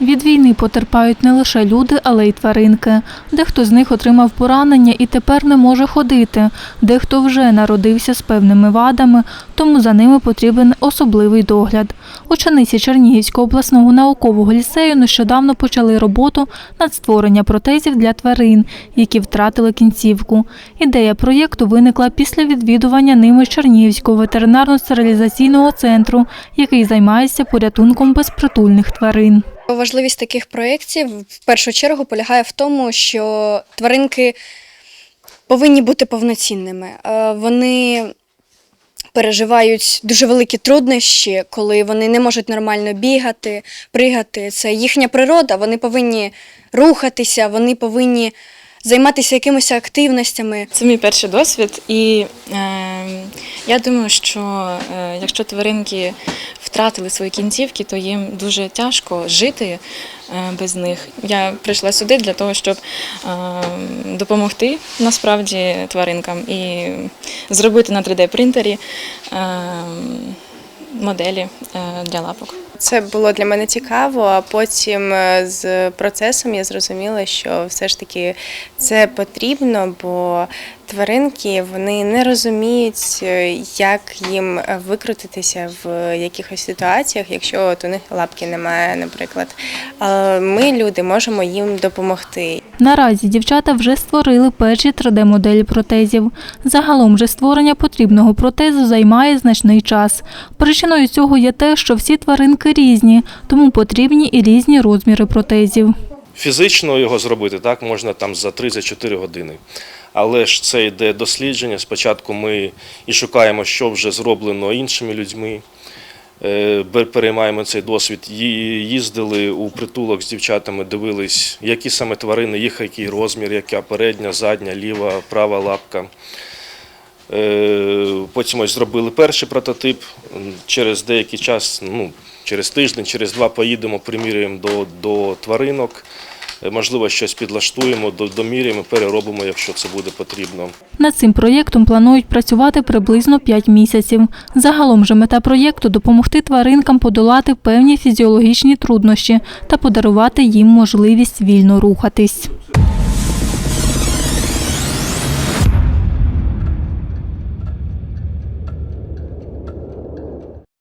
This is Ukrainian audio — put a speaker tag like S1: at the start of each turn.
S1: Від війни потерпають не лише люди, але й тваринки. Дехто з них отримав поранення і тепер не може ходити. Дехто вже народився з певними вадами, тому за ними потрібен особливий догляд. Учениці Чернігівського обласного наукового ліцею нещодавно почали роботу над створення протезів для тварин, які втратили кінцівку. Ідея проєкту виникла після відвідування ними Чернігівського ветеринарно-стерилізаційного центру, який займається порятунком безпритульних тварин.
S2: Важливість таких проєктів в першу чергу полягає в тому, що тваринки повинні бути повноцінними. Е, Вони переживають дуже великі труднощі, коли вони не можуть нормально бігати, пригати. Це їхня природа, вони повинні рухатися, вони повинні займатися якимись активностями.
S3: Це мій перший досвід, і е, я думаю, що е, якщо тваринки втратили свої кінцівки, то їм дуже тяжко жити е, без них. Я прийшла сюди для того, щоб е, допомогти насправді тваринкам і зробити на 3D-принтері е, моделі для лапок.
S4: Це було для мене цікаво, а потім з процесом я зрозуміла, що все ж таки це потрібно, бо тваринки вони не розуміють, е, як їм викрутитися в якихось ситуаціях, якщо от у них лапки немає, наприклад. Але ми, люди, можемо їм допомогти.
S1: Наразі дівчата вже створили перші 3D-моделі протезів. Загалом же створення потрібного протезу займає значний час. Причиною цього є те, що всі тваринки різні, тому потрібні і різні розміри протезів.
S5: Фізично його зробити так можна там за 3-4 години. Але ж це йде дослідження. Спочатку ми і шукаємо, що вже зроблено іншими людьми. Е, Переймаємо цей досвід. Їздили у притулок з дівчатами, дивились, які саме тварини, їх який розмір, яка передня, задня, ліва, права лапка. Е, Потім ось зробили перший прототип. Через деякий час, ну, через тиждень, через два поїдемо, примірюємо до, до тваринок. Е, Можливо, щось підлаштуємо, до- доміряємо, переробимо, якщо це буде потрібно.
S1: Над цим проєктом планують працювати приблизно 5 місяців. Загалом же мета проєкту допомогти тваринкам подолати певні фізіологічні труднощі та подарувати їм можливість вільно рухатись.